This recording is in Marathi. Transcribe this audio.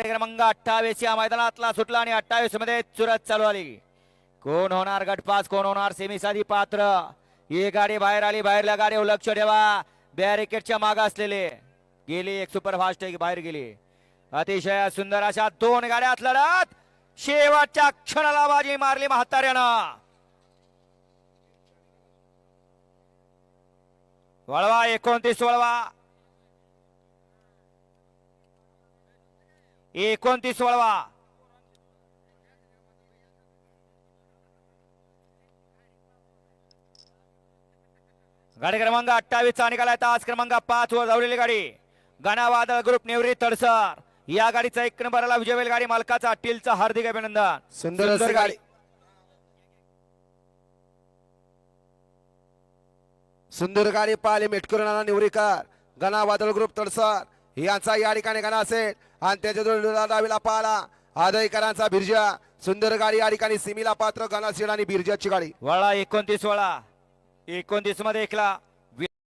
क्रमांक अठ्ठावीस या मैदानातला सुटला आणि अठ्ठावीसमध्ये चुरत चालू आली. कोण होणार गटपास कोण होणार सेमीसाठी पात्र? ही गाडी बाहेर आली बाहेरल्या गाडीवर लक्ष ठेवा. बॅरिकेडच्या माग असलेले. गेली एक सुपर फास्ट बाहेर गेली. अतिशय सुंदर अशा दोन गाड्यात लढत. शेवटच्या क्षणाला बाजी मारली म्हाताऱ्यानं. वळवा एकोणतीस वळवा. एकोणतीस वळवा. गाडी क्रमांक अठ्ठावीस चा निघालाय. तास क्रमांक पाच वर धावलेली गाडी. गणावादळ ग्रुप नेवरी तडसर. या गाडीचा एक नंबरला विजय गाडी मालकाचा अटीलचं हार्दिक अभिनंदन. सुंदर गाडी. सुंदर गाडी पाहिली मेटकरुणाला निवरीकर गणा वादळ ग्रुप तडसर. यांचा या ठिकाणी गणा असेल. आणि त्याच्या जोडीला डावीला पाहला आदयकरांचा बिर्जा. सुंदर गाडी या ठिकाणी सिमीला पात्र गणासीड आणि बिर्जाची गाडी. वळा एकोणतीस वळा. एकोणतीसमध्ये एकला.